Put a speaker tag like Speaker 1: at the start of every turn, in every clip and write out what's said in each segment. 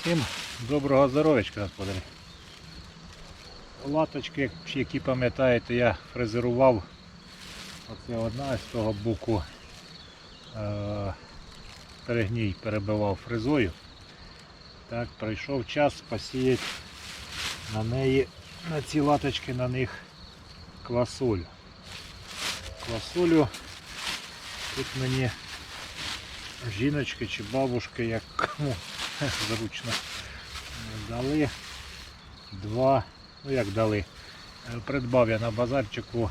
Speaker 1: Всім доброго здоров'ячка, господарі. Латочки, які пам'ятаєте, я фрезерував. Оце одна з того боку е- перегній перебивав фрезою. Так, прийшов час посіяти на неї, на ці латочки на них квасолю. Квасолю тут мені жіночки чи бабушки, як кому зручно, дали два, ну як дали, придбав я на базарчику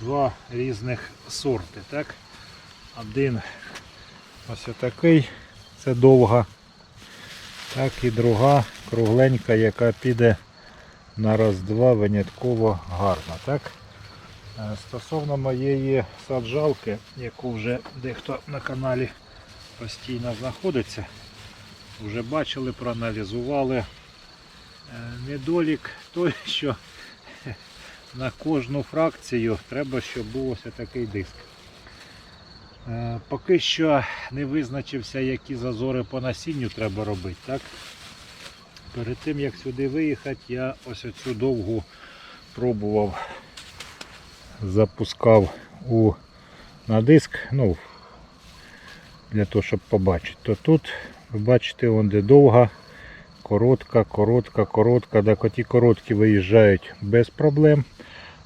Speaker 1: два різних сорти. Так? Один ось отакий, це довга, так і друга кругленька, яка піде на раз-два винятково гарно. Так? Е, Стосовно моєї саджалки, яку вже дехто на каналі постійно знаходиться, вже бачили, проаналізували. Е, Недолік той, що на кожну фракцію треба, щоб був ось такий диск. Е, Поки що не визначився, які зазори по насінню треба робити. Так? Перед тим як сюди виїхати, я ось оцю довгу пробував запускав у, на диск, ну, для того, щоб побачити. То тут, ви бачите, вон де довга, коротка, коротка, коротка. Так оті короткі виїжджають без проблем,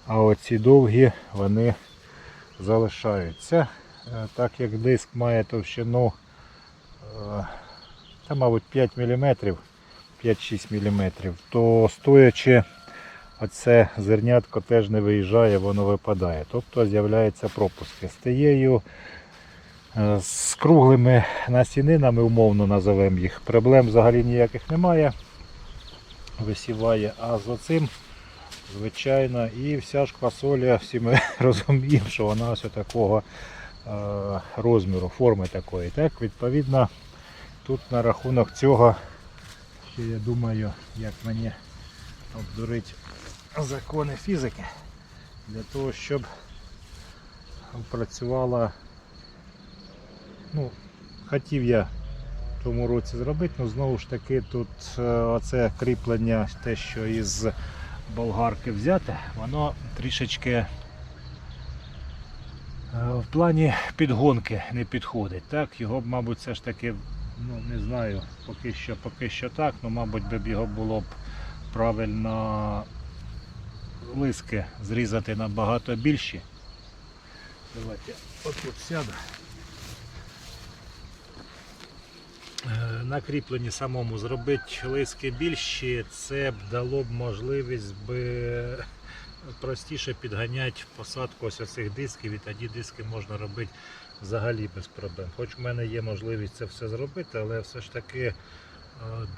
Speaker 1: а оці довгі вони залишаються. Е, Так як диск має товщину е, та, мабуть, 5 мм, 5-6 мм, то стоячи оце зернятко теж не виїжджає, воно випадає. Тобто з'являються пропуски. З тією з круглими насінинами, умовно називаємо їх, проблем взагалі ніяких немає. Висіває, а з оцим, звичайно, і вся ж квасоля, всі ми розуміємо, що вона ось такого е, розміру, форми такої. Так, Відповідно, тут на рахунок цього, ще я думаю, як мені обдурити закони фізики для того, щоб працювала. Ну, хотів я в тому році зробити, але знову ж таки тут е, оце кріплення, те, що із болгарки взяте, воно трішечки е, в плані підгонки не підходить. Так, його б, мабуть, все ж таки, ну не знаю, поки що, поки що так, ну, мабуть, би б його було б правильно лиски зрізати набагато більші. Давайте отут сяду. Е, На кріпленні самому зробити лиски більші, це б дало б можливість би простіше підганяти посадку ось цих дисків і тоді диски можна робити взагалі без проблем. Хоч в мене є можливість це все зробити, але все ж таки е,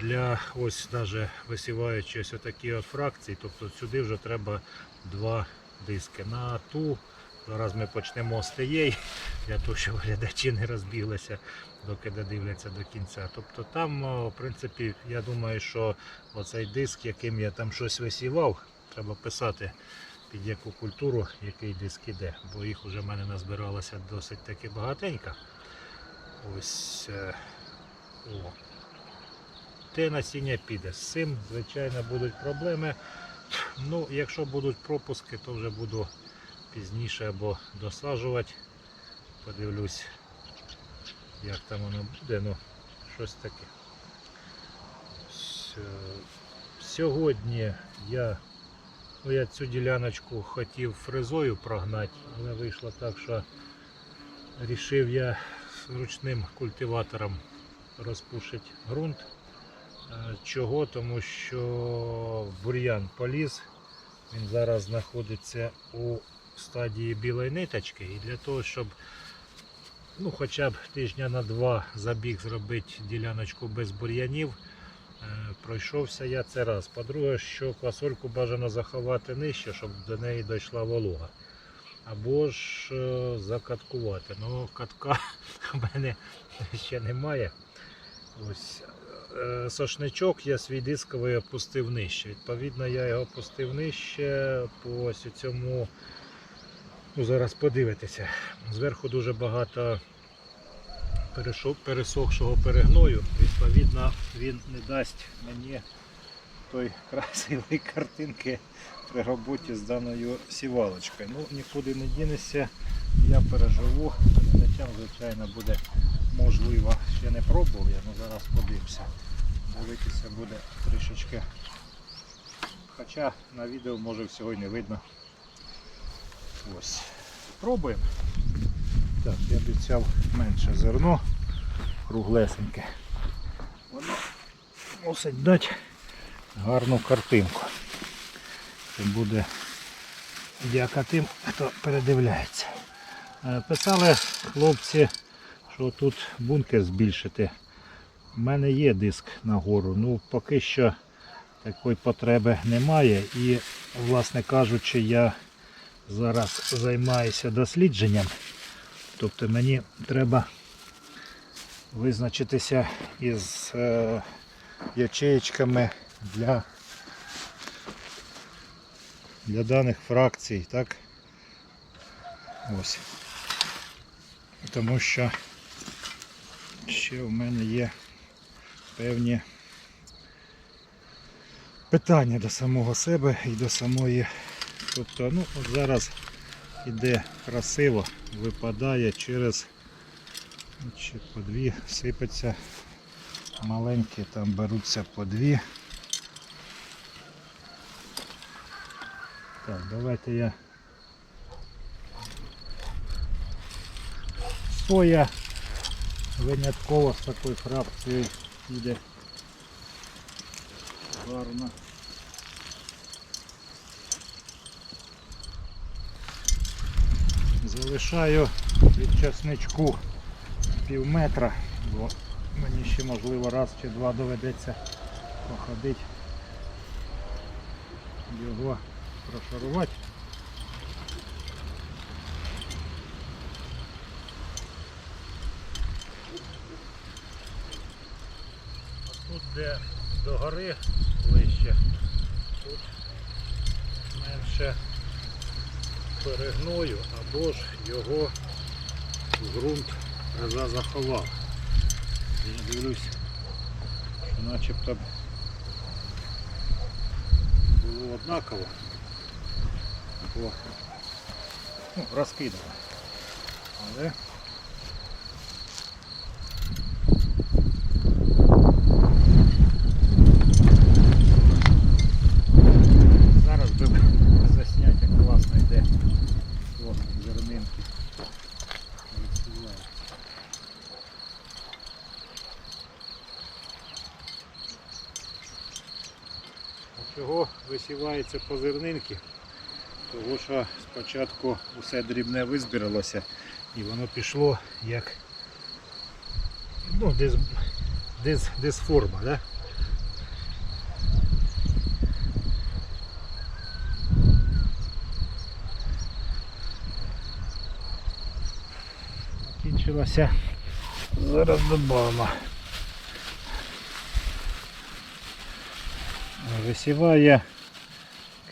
Speaker 1: для ось навіть висіваючи ось такі от фракції, тобто сюди вже треба два диски. На ту зараз ми почнемо з тієї, для того, щоб глядачі не розбіглися, доки додивляться до кінця. Тобто там, в принципі, я думаю, що оцей диск, яким я там щось висівав, треба писати під яку культуру, який диск іде, бо їх вже в мене назбиралося досить таки багатенько. Ось е, о. Те насіння піде. З цим, звичайно, будуть проблеми. Ну, якщо будуть пропуски, то вже буду пізніше або досаджувати. Подивлюсь, як там воно буде, ну, щось таке. Сьогодні я, ну, я цю діляночку хотів фрезою прогнати, але вийшло так, що рішив я ручним культиватором розпушити ґрунт. Е, Чого? Тому що бур'ян поліз, він зараз знаходиться у стадії білої ниточки і для того, щоб ну, хоча б тижня на два забіг зробити діляночку без бур'янів, е, пройшовся я це раз. По-друге, що квасольку бажано заховати нижче, щоб до неї дійшла волога. Або ж е, закаткувати. Ну, катка в мене ще немає. Ось е, сошничок я свій дисковий опустив нижче. Відповідно, я його опустив нижче по ось цьому. Ну, зараз подивитися. Зверху дуже багато пересохшого перегною. Відповідно, він не дасть мені той красивої картинки при роботі з даною сівалочкою. Ну, нікуди не дінешся, я переживу. Глядачам, звичайно, буде можливо. Ще не пробував, я ну, зараз подивимося. Дивитися буде трішечки. Хоча на відео може всього й не видно. Ось. Пробуємо. Так, я обіцяв менше зерно, круглесеньке. Воно мусить дати гарну картинку. Це буде дяка тим, хто передивляється. Е, Писали хлопці, що тут бункер збільшити. У мене є диск нагору, ну поки що такої потреби немає. І, власне кажучи, я зараз займаюся дослідженням. Тобто мені треба визначитися із е, ячеєчками для, для даних фракцій, так? Ось. Тому що ще в мене є певні питання до самого себе і до самої. Тобто, ну, от зараз іде красиво, випадає через чи по дві сипеться маленькі, там беруться по дві. Так, давайте я соя винятково з такою фракцією йде гарно. Залишаю від часничку пів метра, бо мені ще можливо раз чи два доведеться походити, його прошарувати. Тут де до гори ближче, тут менше перегною або ж його ґрунт заховав. Я дивлюсь, що начебто було однаково. або ну, розкидано. Але зараз би засняти, як класно йде по зернинки. Висіває. А Чого висівається по зернинки? Того що спочатку усе дрібне визбиралося і воно пішло як ну, дис, дис, дисформа, да? Кінчилося. Зараз додамо. Висіває,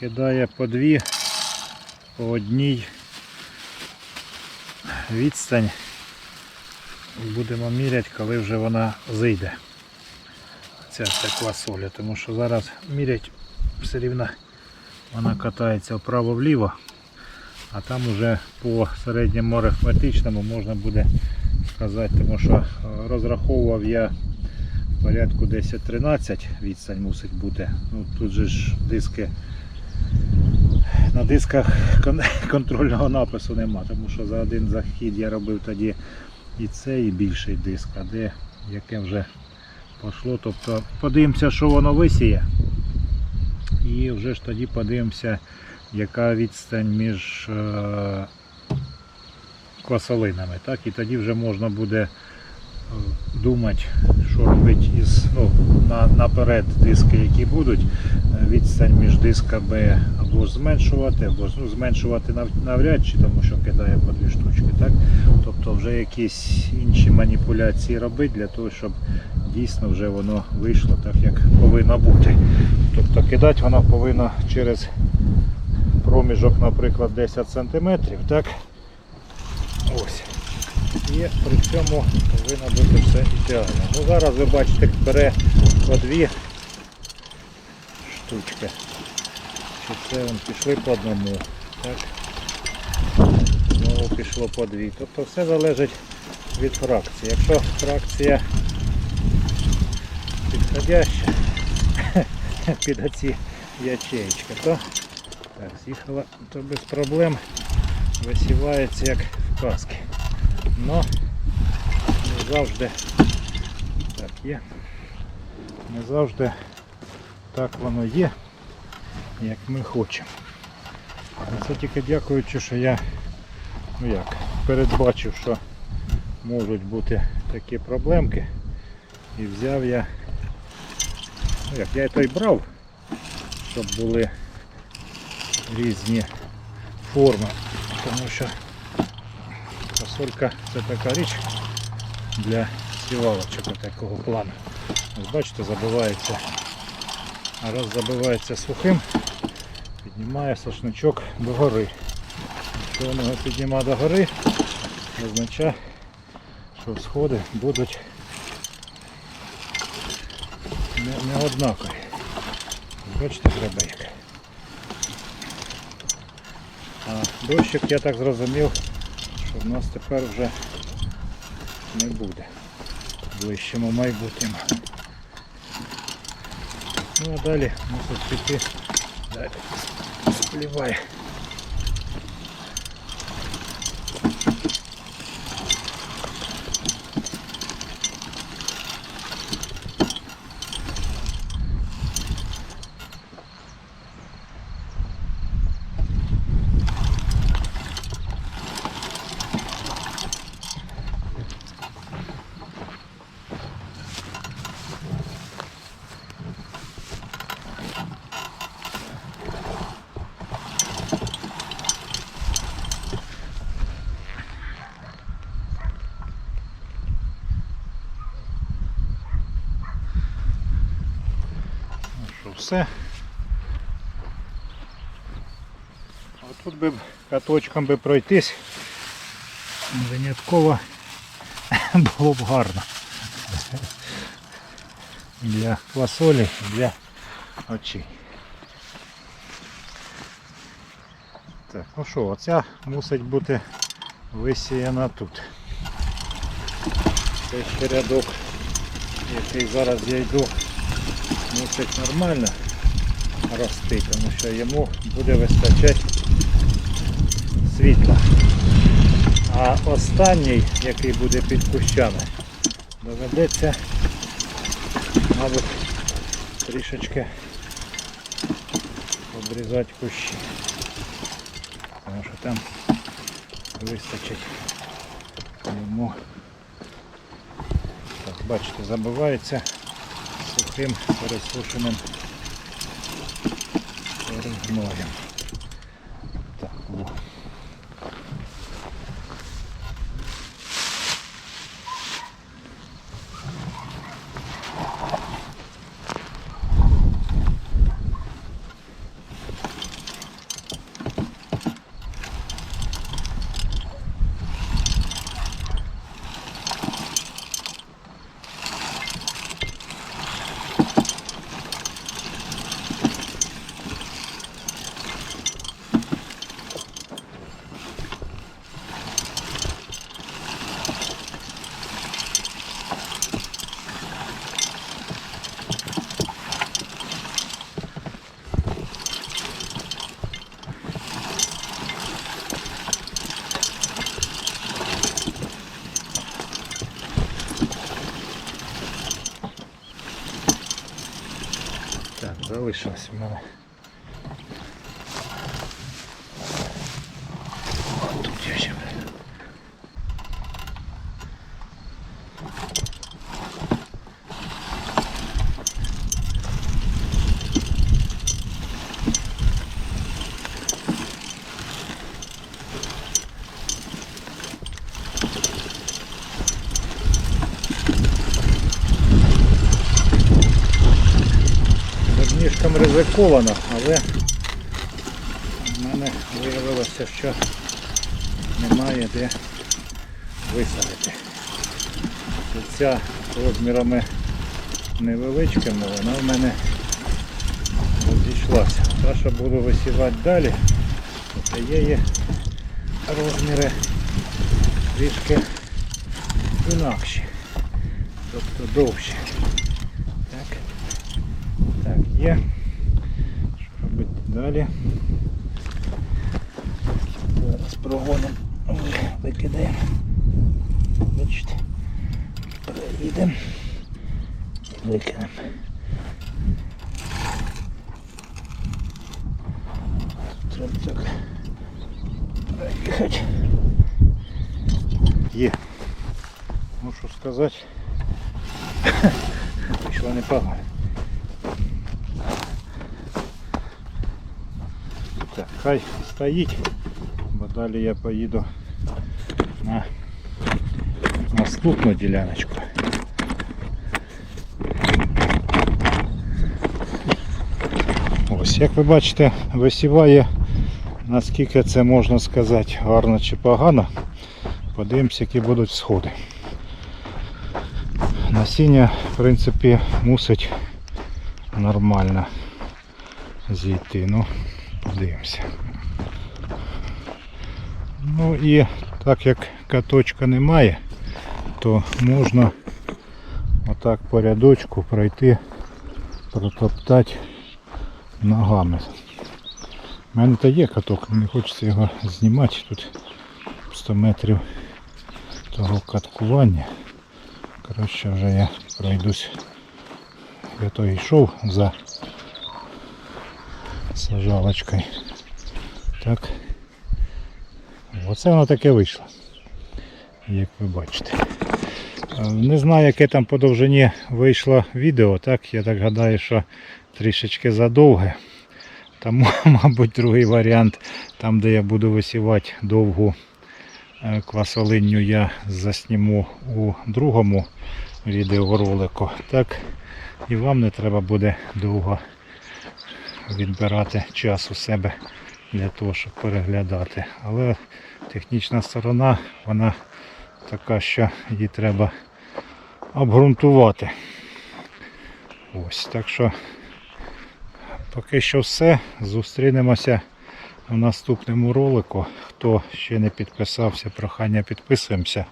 Speaker 1: кидає по дві, по одній відстань. Будемо міряти, коли вже вона зійде. Ця вся квасоля, тому що зараз мірять все рівно вона катається вправо-вліво, а там уже по середньому арифметичному можна буде сказати, тому що е, розраховував я порядку 10-13 відстань мусить бути. Ну, тут же ж диски на дисках контрольного напису нема, тому що за один захід я робив тоді і цей і більший диск, а де яке вже пішло. Тобто подивимося, що воно висіє. І вже ж тоді подивимося, яка відстань між е, квасолинами. Так? І тоді вже можна буде е, думати, що робити ну, на, наперед диски, які будуть. Е, Відстань між дисками або зменшувати, або ну, зменшувати навряд чи, тому що кидає по дві штучки. Так? Тобто вже якісь інші маніпуляції робити для того, щоб дійсно вже воно вийшло так, як повинно бути. Тобто кидати воно повинно через проміжок, наприклад, 10 см. Так? Ось. І при цьому повинно бути все ідеально. Ну зараз ви бачите, бере по дві штучки. Чи це вон, пішли по одному. Так. Знову пішло по дві. Тобто все залежить від фракції. Якщо фракція підходяща під оці ячеєчки, то так, з'їхала, то без проблем висівається як в каски. Но не завжди так є. Не завжди так воно є, як ми хочемо. Це тільки дякуючи, що я ну як, передбачив, що можуть бути такі проблемки. І взяв я, ну як, я і той брав, щоб були різні форми. Тому що фасолька це така річ для сівалочок такого плану. Ось бачите, забивається. А раз забивається сухим, піднімає сошничок догори. Якщо воно його піднімає догори, означає, що сходи будуть не, не однакові. Бачите, треба як. А дощик, я так зрозумів, що в нас тепер вже не буде в ближчому майбутньому. Ну а далі мусить піти. Далі спливає. Ну що, все. А тут би каточком би пройтись. Винятково було б гарно. Для квасолі, для очей. Так, ну що, оця мусить бути висіяна тут. Це ще рядок, який зараз я йду мусить нормально рости, тому що йому буде вистачати світла. А останній, який буде під кущами, доведеться, мабуть, трішечки обрізати кущі. Тому що там вистачить йому. Так, бачите, забивається сухим пересушеним перегноєм. Так, о. Так, залишилось в мене. О, Тут я ще. Дорніжком але в мене виявилося, що немає де висадити. Ця розмірами невеличкими, вона в мене розійшлася. Та, що буду висівати далі, то є її розміри трішки інакші, тобто довші. Так, так, є. Далі? Зараз прогонимо, викидаємо. Бачите, переїдемо, викинемо. Треба так проїхати. Є. Мушу сказати, вийшло непогано. Хай стоїть, бо далі я поїду на наступну діляночку. Ось, як ви бачите, висіває, наскільки це можна сказати, гарно чи погано. Подивимося, які будуть сходи. Насіння, в принципі, мусить нормально зійти. Ну, подивимося. Ну і так як каточка немає, то можна отак по рядочку пройти, протоптати ногами. У мене то є каток, не хочеться його знімати. Тут 100 метрів того каткування. Коротше, вже я пройдусь. Я то йшов за сажалочкою. Так. Оце воно таке вийшло. Як ви бачите. Е, Не знаю, яке там по довжині вийшло відео, так? Я так гадаю, що трішечки задовге. Тому, мабуть, другий варіант, там де я буду висівати довгу е, квасолинню, я засніму у другому відеоролику. Так і вам не треба буде довго відбирати час у себе для того, щоб переглядати. Але технічна сторона, вона така, що її треба обґрунтувати. Ось, так що поки що все. Зустрінемося в наступному ролику. Хто ще не підписався, прохання підписуємося.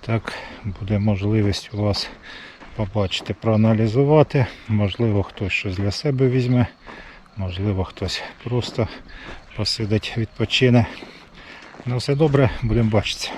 Speaker 1: Так буде можливість у вас побачити, проаналізувати. Можливо, хтось щось для себе візьме, можливо, хтось просто посидить, відпочине. Ну все добре, будемо бачитися.